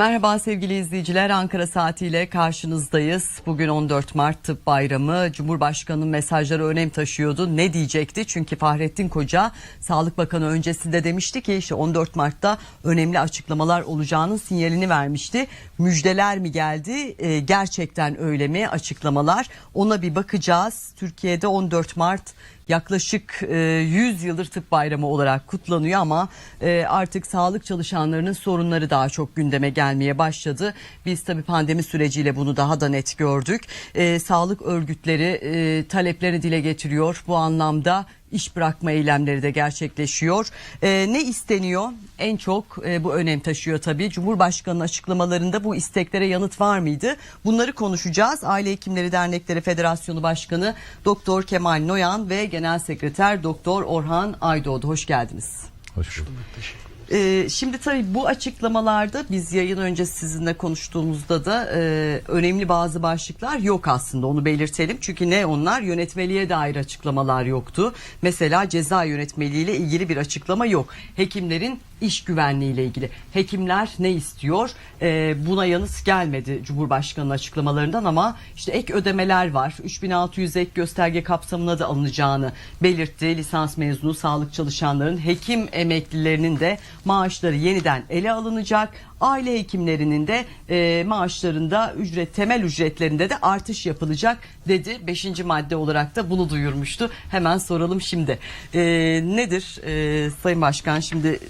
Merhaba sevgili izleyiciler Ankara saatiyle karşınızdayız. Bugün 14 Mart Tıp Bayramı. Cumhurbaşkanının mesajları önem taşıyordu. Ne diyecekti? Çünkü Fahrettin Koca Sağlık Bakanı öncesinde demişti ki işte 14 Mart'ta önemli açıklamalar olacağının sinyalini vermişti. Müjdeler mi geldi? Ee, gerçekten öyle mi açıklamalar? Ona bir bakacağız. Türkiye'de 14 Mart yaklaşık e, 100 yıldır tıp bayramı olarak kutlanıyor ama e, artık sağlık çalışanlarının sorunları daha çok gündeme gelmeye başladı. Biz tabii pandemi süreciyle bunu daha da net gördük. E, sağlık örgütleri e, taleplerini dile getiriyor. Bu anlamda iş bırakma eylemleri de gerçekleşiyor. E, ne isteniyor? En çok e, bu önem taşıyor tabii. Cumhurbaşkanının açıklamalarında bu isteklere yanıt var mıydı? Bunları konuşacağız. Aile Hekimleri Dernekleri Federasyonu Başkanı Doktor Kemal Noyan ve Genel Sekreter Doktor Orhan Aydoğdu. Hoş geldiniz. Hoş bulduk. Ee, şimdi tabii bu açıklamalarda biz yayın önce sizinle konuştuğumuzda da e, önemli bazı başlıklar yok aslında onu belirtelim. Çünkü ne onlar yönetmeliğe dair açıklamalar yoktu. Mesela ceza yönetmeliği ile ilgili bir açıklama yok. Hekimlerin iş güvenliği ile ilgili. Hekimler ne istiyor? Ee, buna yanıt gelmedi Cumhurbaşkanı'nın açıklamalarından ama işte ek ödemeler var. 3600 ek gösterge kapsamına da alınacağını belirtti. Lisans mezunu sağlık çalışanların hekim emeklilerinin de maaşları yeniden ele alınacak. Aile hekimlerinin de e, maaşlarında ücret temel ücretlerinde de artış yapılacak dedi. Beşinci madde olarak da bunu duyurmuştu. Hemen soralım şimdi. E, nedir e, Sayın Başkan şimdi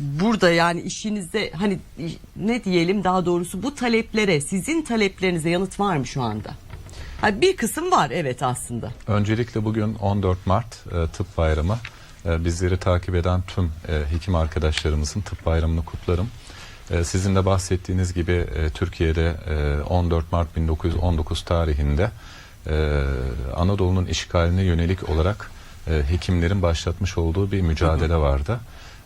burada yani işinizde hani ne diyelim daha doğrusu bu taleplere sizin taleplerinize yanıt var mı şu anda? Ha, bir kısım var evet aslında. Öncelikle bugün 14 Mart e, Tıp Bayramı. E, bizleri takip eden tüm e, hekim arkadaşlarımızın Tıp Bayramı'nı kutlarım. E, sizin de bahsettiğiniz gibi Türkiye'de e, 14 Mart 1919 tarihinde Anadolu'nun işgaline yönelik olarak hekimlerin başlatmış olduğu bir mücadele vardı.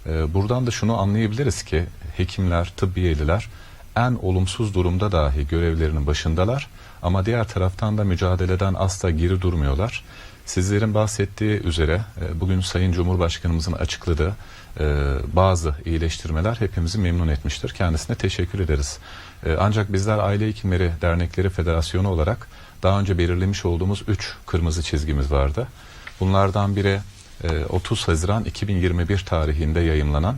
E, buradan da şunu anlayabiliriz ki hekimler, tıbbiyeliler en olumsuz durumda dahi görevlerinin başındalar ama diğer taraftan da mücadeleden asla geri durmuyorlar. Sizlerin bahsettiği üzere e, bugün Sayın Cumhurbaşkanımızın açıkladığı e, bazı iyileştirmeler hepimizi memnun etmiştir. Kendisine teşekkür ederiz. E, Ancak bizler Aile Hekimleri Dernekleri Federasyonu olarak daha önce belirlemiş olduğumuz 3 kırmızı çizgimiz vardı. Bunlardan biri 30 Haziran 2021 tarihinde yayımlanan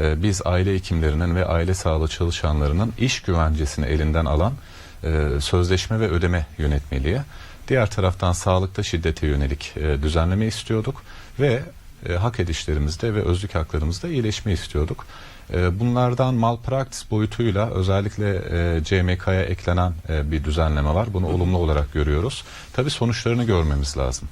e, biz aile hekimlerinin ve aile sağlığı çalışanlarının iş güvencesini elinden alan e, sözleşme ve ödeme yönetmeliği. Diğer taraftan sağlıkta şiddete yönelik e, düzenleme istiyorduk ve hak edişlerimizde ve özlük haklarımızda iyileşme istiyorduk. Bunlardan malpraktis boyutuyla özellikle CMK'ya eklenen bir düzenleme var. Bunu olumlu olarak görüyoruz. Tabii sonuçlarını görmemiz lazım.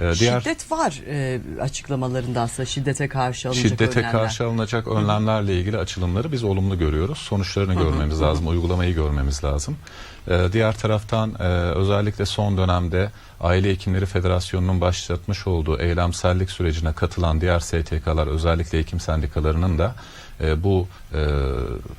E, Şiddet var e, açıklamalarında aslında şiddete karşı alınacak Şiddete önlemler. karşı alınacak önlemlerle ilgili açılımları biz olumlu görüyoruz. Sonuçlarını görmemiz lazım, uygulamayı görmemiz lazım. Ee, diğer taraftan e, özellikle son dönemde Aile Hekimleri Federasyonu'nun başlatmış olduğu eylemsellik sürecine katılan diğer STK'lar özellikle hekim sendikalarının da e, bu e,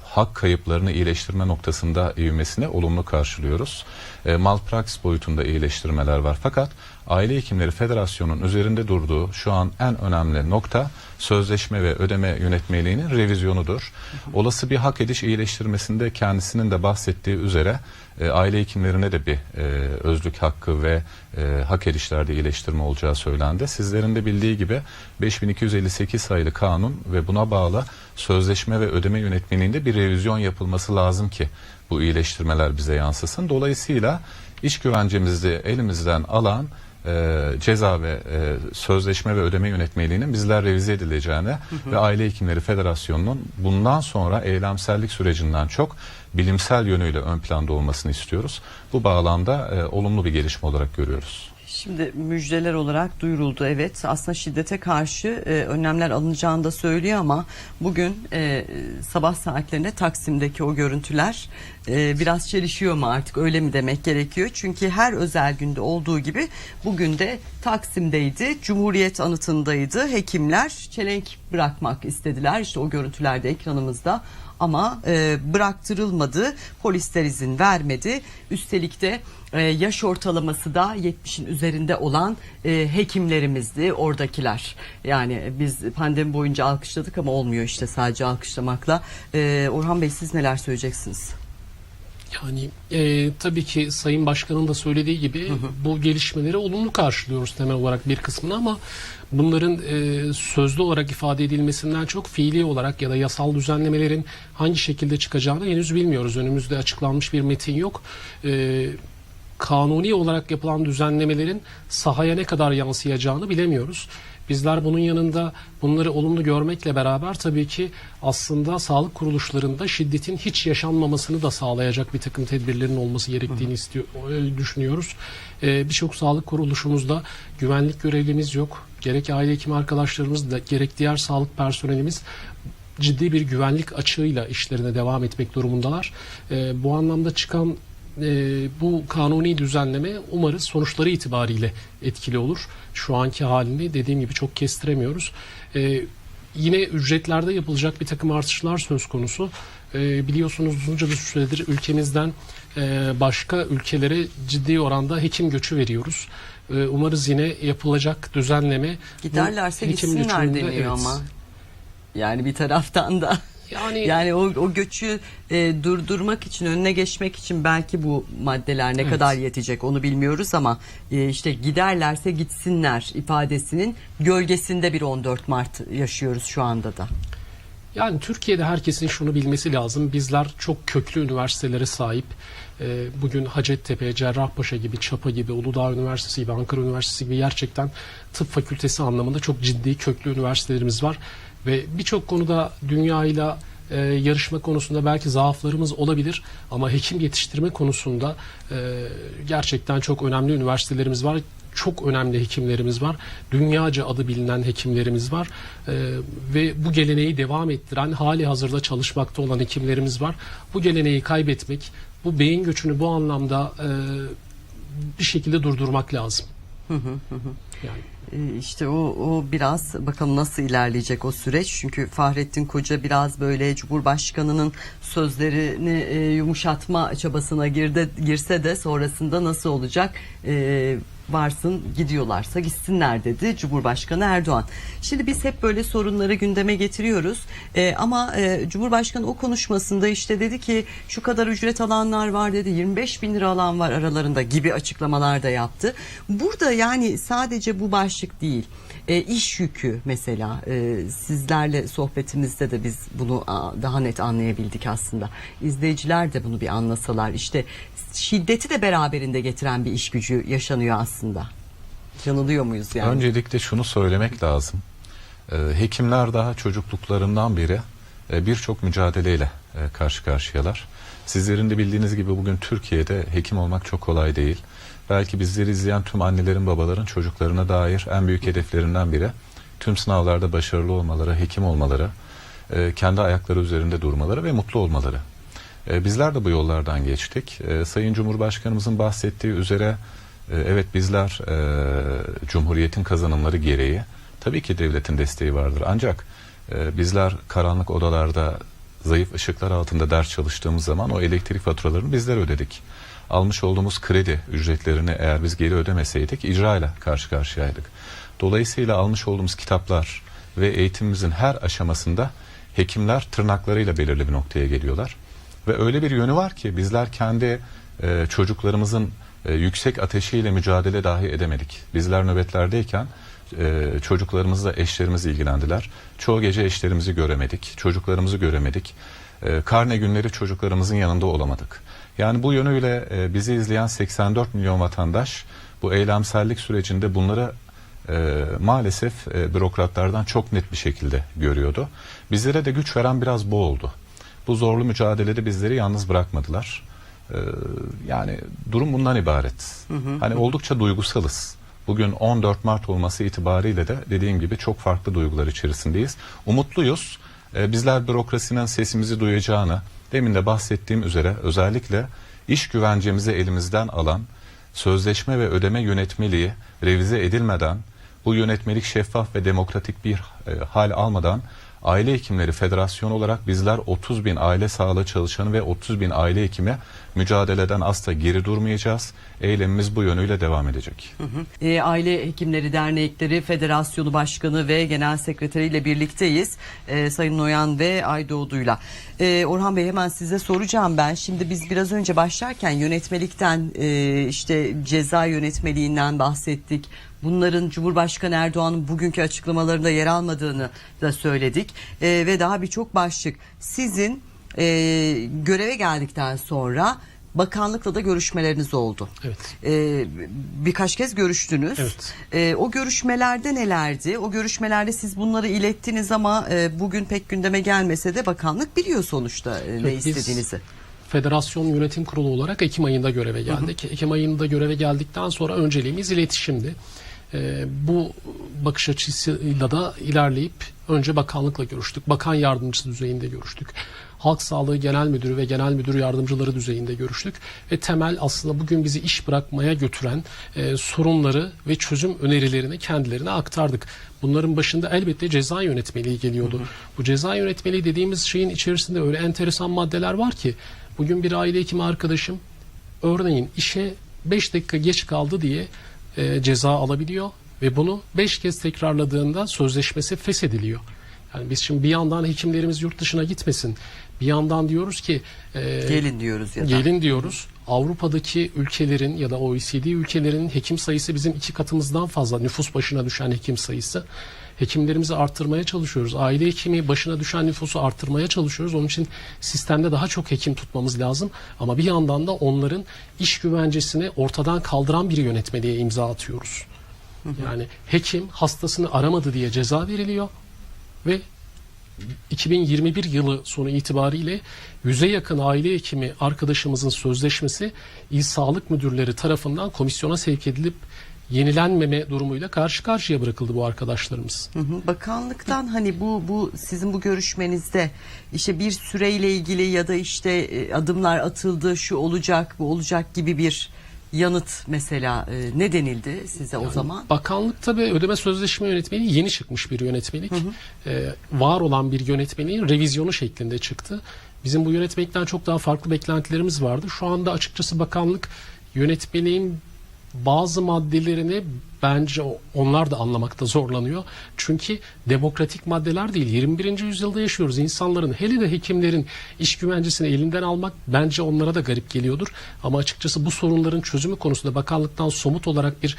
hak kayıplarını iyileştirme noktasında ivmesine olumlu karşılıyoruz. E, malpraktis boyutunda iyileştirmeler var. Fakat Aile Hekimleri Federasyonu'nun üzerinde durduğu şu an en önemli nokta sözleşme ve ödeme yönetmeliğinin revizyonudur. Olası bir hak ediş iyileştirmesinde kendisinin de bahsettiği üzere e, aile hekimlerine de bir e, özlük hakkı ve e, hak edişlerde iyileştirme olacağı söylendi. Sizlerin de bildiği gibi 5258 sayılı kanun ve buna bağlı sözleşme ve ödeme yönetmeliğinde bir revizyon yapılması lazım ki bu iyileştirmeler bize yansısın. Dolayısıyla iş güvencemizi elimizden alan e, ceza ve e, sözleşme ve ödeme yönetmeliğinin bizler revize edileceğine ve Aile Hekimleri Federasyonu'nun bundan sonra eylemsellik sürecinden çok bilimsel yönüyle ön planda olmasını istiyoruz. Bu bağlamda e, olumlu bir gelişme olarak görüyoruz. Şimdi müjdeler olarak duyuruldu evet. Aslında şiddete karşı e, önlemler alınacağını da söylüyor ama bugün e, sabah saatlerinde Taksim'deki o görüntüler e, biraz çelişiyor mu artık öyle mi demek gerekiyor? Çünkü her özel günde olduğu gibi bugün de Taksim'deydi Cumhuriyet anıtındaydı. Hekimler çelenk bırakmak istediler. İşte o görüntülerde ekranımızda ama e, bıraktırılmadı. Polisler izin vermedi. Üstelik de e, yaş ortalaması da 70'in üzerinde olan e, hekimlerimizdi oradakiler. Yani biz pandemi boyunca alkışladık ama olmuyor işte sadece alkışlamakla. E, Orhan Bey siz neler söyleyeceksiniz? Yani e, tabii ki Sayın Başkan'ın da söylediği gibi bu gelişmeleri olumlu karşılıyoruz temel olarak bir kısmını ama bunların e, sözlü olarak ifade edilmesinden çok fiili olarak ya da yasal düzenlemelerin hangi şekilde çıkacağını henüz bilmiyoruz. Önümüzde açıklanmış bir metin yok. E, kanuni olarak yapılan düzenlemelerin sahaya ne kadar yansıyacağını bilemiyoruz. Bizler bunun yanında bunları olumlu görmekle beraber tabii ki aslında sağlık kuruluşlarında şiddetin hiç yaşanmamasını da sağlayacak bir takım tedbirlerin olması gerektiğini istiyor, öyle düşünüyoruz. Ee, Birçok sağlık kuruluşumuzda güvenlik görevlimiz yok. Gerek aile hekimi arkadaşlarımız da gerek diğer sağlık personelimiz ciddi bir güvenlik açığıyla işlerine devam etmek durumundalar. Ee, bu anlamda çıkan e, bu kanuni düzenleme umarız sonuçları itibariyle etkili olur. Şu anki halini dediğim gibi çok kestiremiyoruz. Ee, yine ücretlerde yapılacak bir takım artışlar söz konusu. Ee, biliyorsunuz uzunca bir süredir ülkemizden e, başka ülkelere ciddi oranda hekim göçü veriyoruz. Ee, umarız yine yapılacak düzenleme Giderlerse gitsinler deniyor evet. ama. Yani bir taraftan da. Yani, Yani o, o göçü e, durdurmak için önüne geçmek için belki bu maddeler ne Evet. kadar yetecek onu bilmiyoruz ama e, işte giderlerse gitsinler ifadesinin gölgesinde bir 14 Mart yaşıyoruz şu anda da. Yani Türkiye'de herkesin şunu bilmesi lazım. Bizler çok köklü üniversitelere sahip. Ee, Bugün Hacettepe, Cerrahpaşa gibi, Çapa gibi, Uludağ Üniversitesi gibi, Ankara Üniversitesi gibi gerçekten tıp fakültesi anlamında çok ciddi köklü üniversitelerimiz var. Ve birçok konuda dünyayla e, yarışma konusunda belki zaaflarımız olabilir ama hekim yetiştirme konusunda e, gerçekten çok önemli üniversitelerimiz var. Çok önemli hekimlerimiz var. Dünyaca adı bilinen hekimlerimiz var. E, ve bu geleneği devam ettiren, hali hazırda çalışmakta olan hekimlerimiz var. Bu geleneği kaybetmek, bu beyin göçünü bu anlamda e, bir şekilde durdurmak lazım. Yani İşte o, o biraz bakalım nasıl ilerleyecek o süreç. Çünkü Fahrettin Koca biraz böyle Cumhurbaşkanı'nın sözlerini e, yumuşatma çabasına girde, girse de sonrasında nasıl olacak? E, varsın gidiyorlarsa gitsinler dedi Cumhurbaşkanı Erdoğan. Şimdi biz hep böyle sorunları gündeme getiriyoruz E, ama e, Cumhurbaşkanı o konuşmasında işte dedi ki şu kadar ücret alanlar var dedi 25 bin lira alan var aralarında gibi açıklamalar da yaptı. Burada yani sadece bu başlık değil e, iş yükü mesela e, sizlerle sohbetimizde de biz bunu a, daha net anlayabildik aslında. İzleyiciler de bunu bir anlasalar işte şiddeti de beraberinde getiren bir iş gücü yaşanıyor aslında. Yanılıyor muyuz yani? Öncelikle şunu söylemek lazım. Ee, hekimler daha çocukluklarından beri e, birçok mücadeleyle e, karşı karşıyalar. Sizlerin de bildiğiniz gibi bugün Türkiye'de hekim olmak çok kolay değil. Belki bizleri izleyen tüm annelerin babaların çocuklarına dair en büyük hedeflerinden biri tüm sınavlarda başarılı olmaları, hekim olmaları, e, kendi ayakları üzerinde durmaları ve mutlu olmaları. E, Bizler de bu yollardan geçtik. E, Sayın Cumhurbaşkanımızın bahsettiği üzere evet bizler Cumhuriyet'in kazanımları gereği tabii ki devletin desteği vardır. Ancak bizler karanlık odalarda zayıf ışıklar altında ders çalıştığımız zaman o elektrik faturalarını bizler ödedik. Almış olduğumuz kredi ücretlerini eğer biz geri ödemeseydik icrayla karşı karşıyaydık. Dolayısıyla almış olduğumuz kitaplar ve eğitimimizin her aşamasında hekimler tırnaklarıyla belirli bir noktaya geliyorlar. Ve öyle bir yönü var ki bizler kendi e, çocuklarımızın e, yüksek ateşiyle mücadele dahi edemedik. Bizler nöbetlerdeyken e, çocuklarımızla eşlerimiz ilgilendiler. Çoğu gece eşlerimizi göremedik, çocuklarımızı göremedik. E, karne günleri çocuklarımızın yanında olamadık. Yani bu yönüyle e, bizi izleyen 84 milyon vatandaş bu eylemsellik sürecinde bunları e, maalesef e, bürokratlardan çok net bir şekilde görüyordu. Bizlere de güç veren biraz bu oldu. Bu zorlu mücadelede bizleri yalnız bırakmadılar. Ee, yani durum bundan ibaret. Hani oldukça duygusalız. Bugün 14 Mart olması itibariyle de dediğim gibi çok farklı duygular içerisindeyiz. Umutluyuz. Ee, bizler bürokrasinin sesimizi duyacağını, demin de bahsettiğim üzere özellikle iş güvencemizi elimizden alan sözleşme ve ödeme yönetmeliği revize edilmeden bu yönetmelik şeffaf ve demokratik bir e, hal almadan Aile Hekimleri Federasyonu olarak bizler 30 bin aile sağlığı çalışanı ve 30 bin aile hekimi mücadeleden asla geri durmayacağız. Eylemimiz bu yönüyle devam edecek. E, Aile Hekimleri Dernekleri Federasyonu Başkanı ve Genel Sekreteri ile birlikteyiz. E, Sayın Noyan ve Aydoğdu'yla. E, Orhan Bey hemen size soracağım ben. Şimdi biz biraz önce başlarken yönetmelikten e, işte ceza yönetmeliğinden bahsettik. Bunların Cumhurbaşkanı Erdoğan'ın bugünkü açıklamalarında yer almadığını da söyledik. E, ve daha birçok başlık. Sizin e, göreve geldikten sonra bakanlıkla da görüşmeleriniz oldu. Evet. Ee, birkaç kez görüştünüz. Evet. Ee, o görüşmelerde nelerdi? O görüşmelerde siz bunları ilettiniz ama e, bugün pek gündeme gelmese de bakanlık biliyor sonuçta e, ne Evet, biz- istediğinizi. Federasyon Yönetim Kurulu olarak Ekim ayında göreve geldik. Ekim ayında göreve geldikten sonra önceliğimiz iletişimdi. Ee, bu bakış açısıyla da ilerleyip önce bakanlıkla görüştük. Bakan yardımcısı düzeyinde görüştük. Halk Sağlığı Genel Müdürü ve Genel Müdür Yardımcıları düzeyinde görüştük. Ve temel aslında bugün bizi iş bırakmaya götüren e, sorunları ve çözüm önerilerini kendilerine aktardık. Bunların başında elbette ceza yönetmeliği geliyordu. Bu ceza yönetmeliği dediğimiz şeyin içerisinde öyle enteresan maddeler var ki bugün bir aile hekimi arkadaşım örneğin işe 5 dakika geç kaldı diye e, ceza alabiliyor ve bunu 5 kez tekrarladığında sözleşmesi feshediliyor. Yani biz şimdi bir yandan hekimlerimiz yurt dışına gitmesin. Bir yandan diyoruz ki e, Gelin diyoruz ya da. Gelin diyoruz. Avrupa'daki ülkelerin ya da OECD ülkelerinin hekim sayısı bizim iki katımızdan fazla nüfus başına düşen hekim sayısı. Hekimlerimizi arttırmaya çalışıyoruz. Aile hekimi başına düşen nüfusu arttırmaya çalışıyoruz. Onun için sistemde daha çok hekim tutmamız lazım. Ama bir yandan da onların iş güvencesini ortadan kaldıran bir yönetmeliğe imza atıyoruz. Yani hekim hastasını aramadı diye ceza veriliyor ve 2021 yılı sonu itibariyle yüze yakın aile hekimi arkadaşımızın sözleşmesi İl Sağlık Müdürleri tarafından komisyona sevk edilip yenilenmeme durumuyla karşı karşıya bırakıldı bu arkadaşlarımız. Hı hı. Bakanlıktan hani bu bu sizin bu görüşmenizde işte bir süreyle ilgili ya da işte e, adımlar atıldı şu olacak bu olacak gibi bir yanıt mesela e, ne denildi size o zaman? Bakanlık tabii ödeme sözleşme yönetmeliği yeni çıkmış bir yönetmelik. Ee, var olan bir yönetmeliğin revizyonu şeklinde çıktı. Bizim bu yönetmelikten çok daha farklı beklentilerimiz vardı. Şu anda açıkçası bakanlık yönetmeliğin bazı maddelerini bence onlar da anlamakta zorlanıyor. Çünkü demokratik maddeler değil. 21. yüzyılda yaşıyoruz. İnsanların hele de hekimlerin iş güvencesini elinden almak bence onlara da garip geliyordur. Ama açıkçası bu sorunların çözümü konusunda bakanlıktan somut olarak bir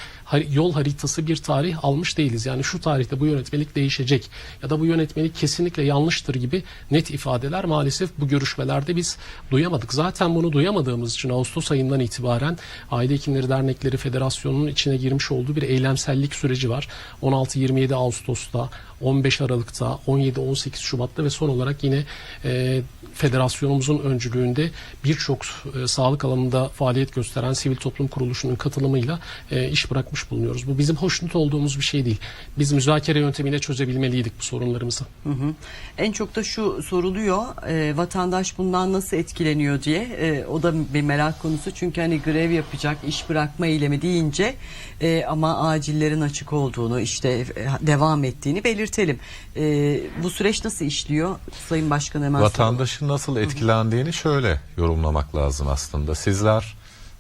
yol haritası, bir tarih almış değiliz. Yani şu tarihte bu yönetmelik değişecek ya da bu yönetmelik kesinlikle yanlıştır gibi net ifadeler maalesef bu görüşmelerde biz duyamadık. Zaten bunu duyamadığımız için Ağustos ayından itibaren Aile Hekimleri Dernekleri Federasyonu'nun içine girmiş olduğu bir eylemsellik süreci var. 16-27 Ağustos'ta, 15 Aralık'ta, 17-18 Şubat'ta ve son olarak yine e, federasyonumuzun öncülüğünde birçok e, sağlık alanında faaliyet gösteren sivil toplum kuruluşunun katılımıyla e, iş bırakmış bulunuyoruz. Bu bizim hoşnut olduğumuz bir şey değil. Biz müzakere yöntemiyle çözebilmeliydik bu sorunlarımızı. Hı hı. En çok da şu soruluyor e, vatandaş bundan nasıl etkileniyor diye E, o da bir merak konusu çünkü hani grev yapacak iş bırakma eylemi deyince e, ama acillerin açık olduğunu işte e, devam ettiğini belirtelim. E, bu süreç nasıl işliyor Sayın Başkan hemen. Vatandaşın nasıl etkilendiğini şöyle yorumlamak lazım aslında. Sizler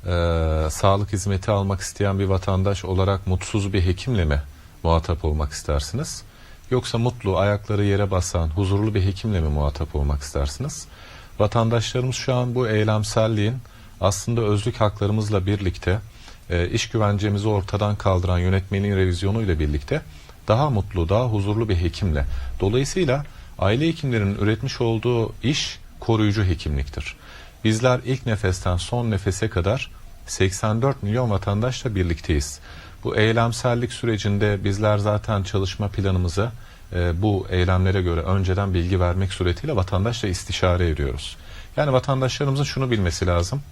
e, sağlık hizmeti almak isteyen bir vatandaş olarak mutsuz bir hekimle mi muhatap olmak istersiniz? Yoksa mutlu, ayakları yere basan, huzurlu bir hekimle mi muhatap olmak istersiniz? Vatandaşlarımız şu an bu eylemselliğin aslında özlük haklarımızla birlikte e, iş güvencemizi ortadan kaldıran yönetmenin revizyonu ile birlikte daha mutlu, daha huzurlu bir hekimle. Dolayısıyla aile hekimlerinin üretmiş olduğu iş koruyucu hekimliktir. Bizler ilk nefesten son nefese kadar 84 milyon vatandaşla birlikteyiz. Bu eylemsellik sürecinde bizler zaten çalışma planımızı e, bu eylemlere göre önceden bilgi vermek suretiyle vatandaşla istişare ediyoruz. Yani vatandaşlarımızın şunu bilmesi lazım.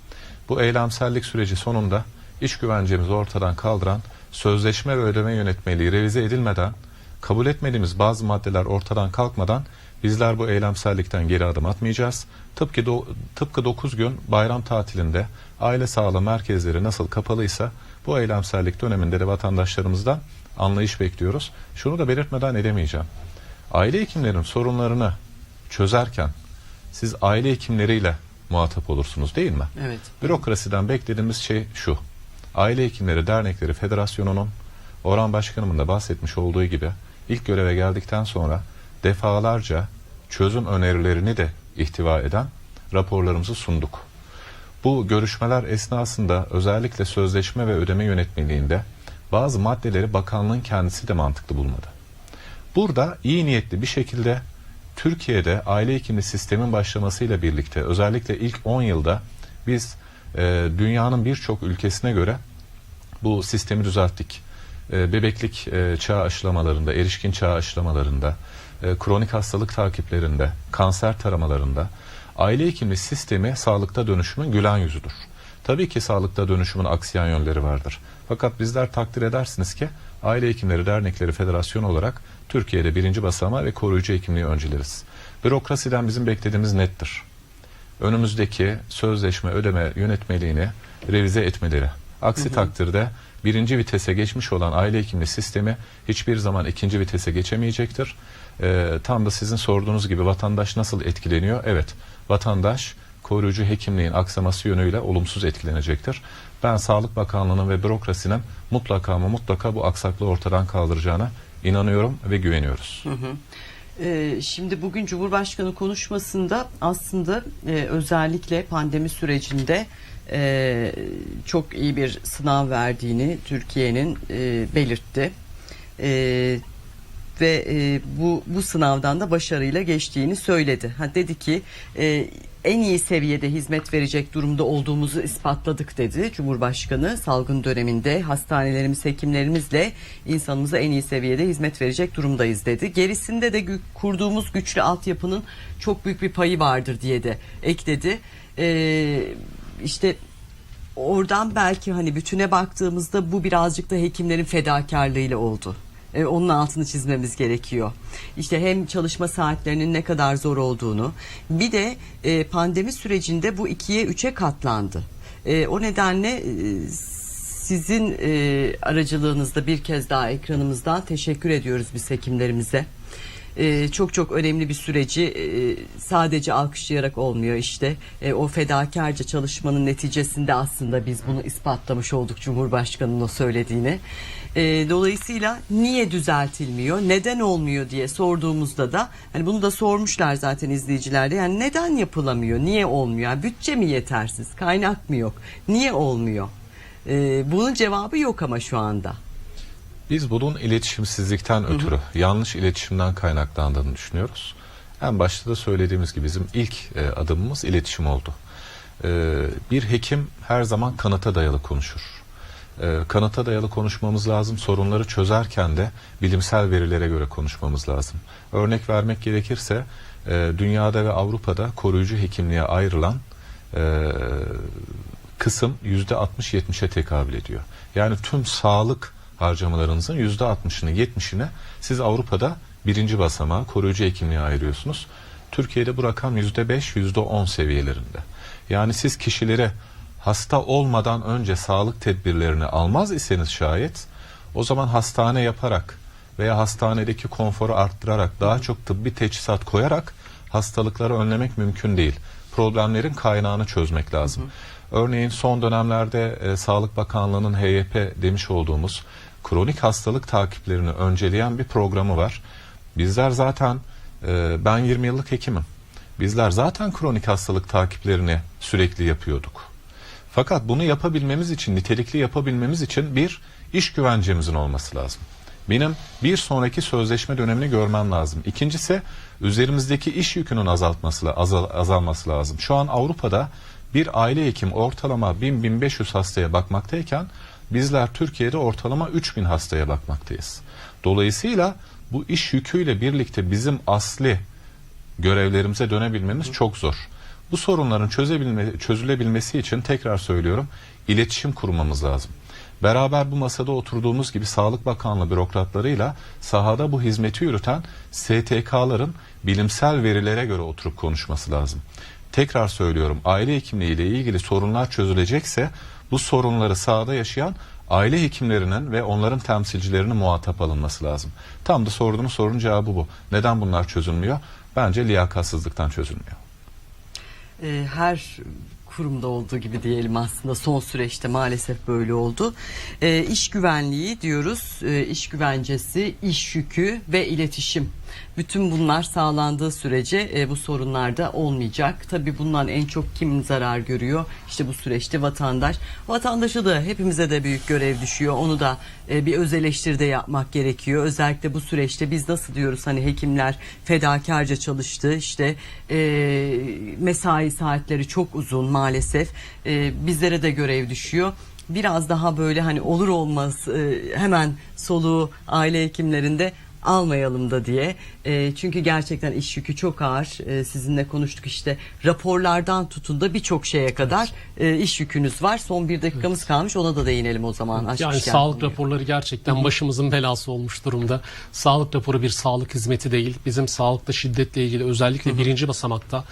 Bu eylemsellik süreci sonunda iş güvencemizi ortadan kaldıran sözleşme ve ödeme yönetmeliği revize edilmeden kabul etmediğimiz bazı maddeler ortadan kalkmadan bizler bu eylemsellikten geri adım atmayacağız. Tıpkı do- tıpkı 9 gün bayram tatilinde aile sağlığı merkezleri nasıl kapalıysa bu eylemsellik döneminde de vatandaşlarımızdan anlayış bekliyoruz. Şunu da belirtmeden edemeyeceğim. Aile hekimlerin sorunlarını çözerken siz aile hekimleriyle muhatap olursunuz değil mi? Evet. Bürokrasiden beklediğimiz şey şu. Aile Hekimleri Dernekleri Federasyonu'nun Orhan Başkanımın da bahsetmiş olduğu gibi ilk göreve geldikten sonra defalarca çözüm önerilerini de ihtiva eden raporlarımızı sunduk. Bu görüşmeler esnasında özellikle sözleşme ve ödeme yönetmeliğinde bazı maddeleri bakanlığın kendisi de mantıklı bulmadı. Burada iyi niyetli bir şekilde Türkiye'de aile hekimliği sistemin başlamasıyla birlikte özellikle ilk 10 yılda biz e, dünyanın birçok ülkesine göre bu sistemi düzelttik. E, bebeklik e, çağ aşılamalarında, erişkin çağ aşılamalarında, e, kronik hastalık takiplerinde, kanser taramalarında aile hekimliği sistemi sağlıkta dönüşümün gülen yüzüdür. Tabii ki sağlıkta dönüşümün aksiyen yönleri vardır. Fakat bizler takdir edersiniz ki Aile Hekimleri Dernekleri Federasyonu olarak Türkiye'de birinci basamağı ve koruyucu hekimliği öncüleriz. Bürokrasiden bizim beklediğimiz nettir. Önümüzdeki sözleşme ödeme yönetmeliğini revize etmeleri. Aksi takdirde birinci vitese geçmiş olan aile hekimliği sistemi hiçbir zaman ikinci vitese geçemeyecektir. Ee, tam da sizin sorduğunuz gibi vatandaş nasıl etkileniyor? Evet, vatandaş koruyucu hekimliğin aksaması yönüyle olumsuz etkilenecektir. Ben Sağlık Bakanlığı'nın ve bürokrasinin mutlaka ama mutlaka bu aksaklığı ortadan kaldıracağına inanıyorum ve güveniyoruz. Ee, Şimdi bugün Cumhurbaşkanı konuşmasında aslında e, özellikle pandemi sürecinde e, çok iyi bir sınav verdiğini Türkiye'nin e, belirtti. Ve bu bu sınavdan da başarıyla geçtiğini söyledi. Ha dedi ki en iyi seviyede hizmet verecek durumda olduğumuzu ispatladık dedi Cumhurbaşkanı. Salgın döneminde hastanelerimiz, hekimlerimizle insanımıza en iyi seviyede hizmet verecek durumdayız dedi. Gerisinde de kurduğumuz güçlü altyapının çok büyük bir payı vardır diye de ekledi. E, işte oradan belki hani bütüne baktığımızda bu birazcık da hekimlerin fedakarlığıyla oldu. E, onun altını çizmemiz gerekiyor. İşte hem çalışma saatlerinin ne kadar zor olduğunu bir de e, pandemi sürecinde bu ikiye üçe katlandı. E, o nedenle e, sizin e, aracılığınızda bir kez daha ekranımızdan teşekkür ediyoruz biz hekimlerimize. Ee, çok çok önemli bir süreci e, sadece alkışlayarak olmuyor işte E, o fedakarca çalışmanın neticesinde aslında biz bunu ispatlamış olduk Cumhurbaşkanı'nın o söylediğini E, dolayısıyla niye düzeltilmiyor neden olmuyor diye sorduğumuzda da hani bunu da sormuşlar zaten izleyiciler de yani neden yapılamıyor niye olmuyor Yani bütçe mi yetersiz kaynak mı yok niye olmuyor E, bunun cevabı yok ama şu anda. Biz bunun iletişimsizlikten ötürü, yanlış iletişimden kaynaklandığını düşünüyoruz. En başta da söylediğimiz gibi bizim ilk e, adımımız iletişim oldu. E, bir hekim her zaman kanıta dayalı konuşur. E, kanıta dayalı konuşmamız lazım. Sorunları çözerken de bilimsel verilere göre konuşmamız lazım. Örnek vermek gerekirse e, dünyada ve Avrupa'da koruyucu hekimliğe ayrılan e, kısım yüzde 60-70'e tekabül ediyor. Yani tüm sağlık harcamalarınızın yüzde 60'ını 70'ine siz Avrupa'da birinci basamağı koruyucu hekimliğe ayırıyorsunuz. Türkiye'de bu rakam yüzde 5, yüzde 10 seviyelerinde. Yani siz kişileri hasta olmadan önce sağlık tedbirlerini almaz iseniz şayet o zaman hastane yaparak veya hastanedeki konforu arttırarak daha çok tıbbi teçhizat koyarak hastalıkları önlemek mümkün değil. Problemlerin kaynağını çözmek lazım. Örneğin son dönemlerde e, Sağlık Bakanlığı'nın HYP demiş olduğumuz kronik hastalık takiplerini önceleyen bir programı var. Bizler zaten e, ben 20 yıllık hekimim. Bizler zaten kronik hastalık takiplerini sürekli yapıyorduk. Fakat bunu yapabilmemiz için, nitelikli yapabilmemiz için bir iş güvencemizin olması lazım. Benim bir sonraki sözleşme dönemini görmem lazım. İkincisi üzerimizdeki iş yükünün azaltması, azal, azalması lazım. Şu an Avrupa'da bir aile hekim ortalama 1000-1500 hastaya bakmaktayken bizler Türkiye'de ortalama 3000 hastaya bakmaktayız. Dolayısıyla bu iş yüküyle birlikte bizim asli görevlerimize dönebilmemiz çok zor. Bu sorunların çözebilme, çözülebilmesi için tekrar söylüyorum iletişim kurmamız lazım. Beraber bu masada oturduğumuz gibi Sağlık Bakanlığı bürokratlarıyla sahada bu hizmeti yürüten STK'ların bilimsel verilere göre oturup konuşması lazım. Tekrar söylüyorum aile hekimliği ile ilgili sorunlar çözülecekse bu sorunları sahada yaşayan aile hekimlerinin ve onların temsilcilerinin muhatap alınması lazım. Tam da sorduğunuz sorunun cevabı bu. Neden bunlar çözülmüyor? Bence liyakatsızlıktan çözülmüyor. E, her kurumda olduğu gibi diyelim aslında son süreçte maalesef böyle oldu. E, iş güvenliği diyoruz, e, iş güvencesi, iş yükü ve iletişim. Bütün bunlar sağlandığı sürece e, bu sorunlar da olmayacak. Tabii bundan en çok kim zarar görüyor? İşte bu süreçte vatandaş. Vatandaşa da hepimize de büyük görev düşüyor. Onu da e, bir öz eleştiride yapmak gerekiyor. Özellikle bu süreçte biz nasıl diyoruz hani hekimler fedakarca çalıştı. İşte e, mesai saatleri çok uzun maalesef. E, bizlere de görev düşüyor. Biraz daha böyle hani olur olmaz e, hemen soluğu aile hekimlerinde almayalım da diye. E, çünkü gerçekten iş yükü çok ağır. E, sizinle konuştuk işte raporlardan tutun da birçok şeye kadar e, iş yükünüz var. Son bir dakikamız kalmış ona da değinelim o zaman. Yani sağlık konuyu. raporları gerçekten başımızın belası olmuş durumda. Sağlık raporu bir sağlık hizmeti değil. Bizim sağlıkta şiddetle ilgili özellikle birinci basamakta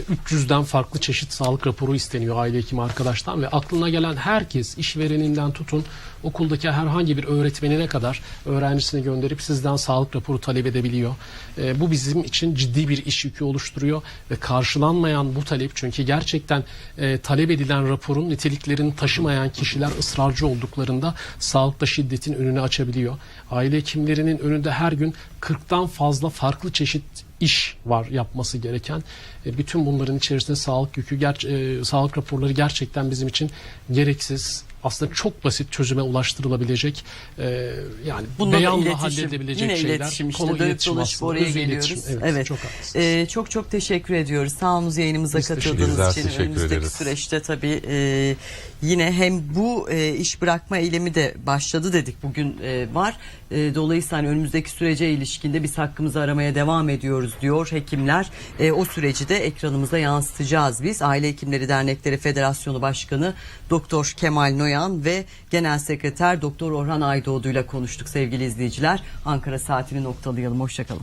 300'den farklı çeşit sağlık raporu isteniyor aile hekimi arkadaştan ve aklına gelen herkes işvereninden tutun okuldaki herhangi bir öğretmenine kadar öğrencisini gönderip sizden sağlık raporu talep edebiliyor. E, bu bizim için ciddi bir iş yükü oluşturuyor ve karşılanmayan bu talep çünkü gerçekten e, talep edilen raporun niteliklerini taşımayan kişiler ısrarcı olduklarında sağlıkta şiddetin önünü açabiliyor. Aile hekimlerinin önünde her gün 40'tan fazla farklı çeşit iş var yapması gereken. E, bütün bunların içerisinde sağlık yükü, ger- e, sağlık raporları gerçekten bizim için gereksiz. Aslında çok basit çözüme ulaştırılabilecek e, yani Bunda da beyanla iletişim, halledilebilecek yine şeyler. iletişim işte Konu dönüp iletişim dolaşıp aslında. oraya Öz geliyoruz. iletişim. Evet. Çok haklısınız. Ee, çok çok teşekkür ediyoruz. Sağ olun yayınımıza Biz teşekkür katıldığınız ederiz. için. Teşekkür Önümüzdeki ederiz. süreçte tabii e, yine hem bu e, iş bırakma eylemi de başladı dedik bugün e, var. E, dolayısıyla hani önümüzdeki sürece ilişkinde biz hakkımızı aramaya devam ediyoruz diyor hekimler. E, o süreci de ekranımıza yansıtacağız biz. Aile Hekimleri Dernekleri Federasyonu Başkanı Doktor Kemal Noyan ve Genel Sekreter Doktor Orhan Aydoğdu ile konuştuk sevgili izleyiciler. Ankara saatini noktalayalım. Hoşçakalın.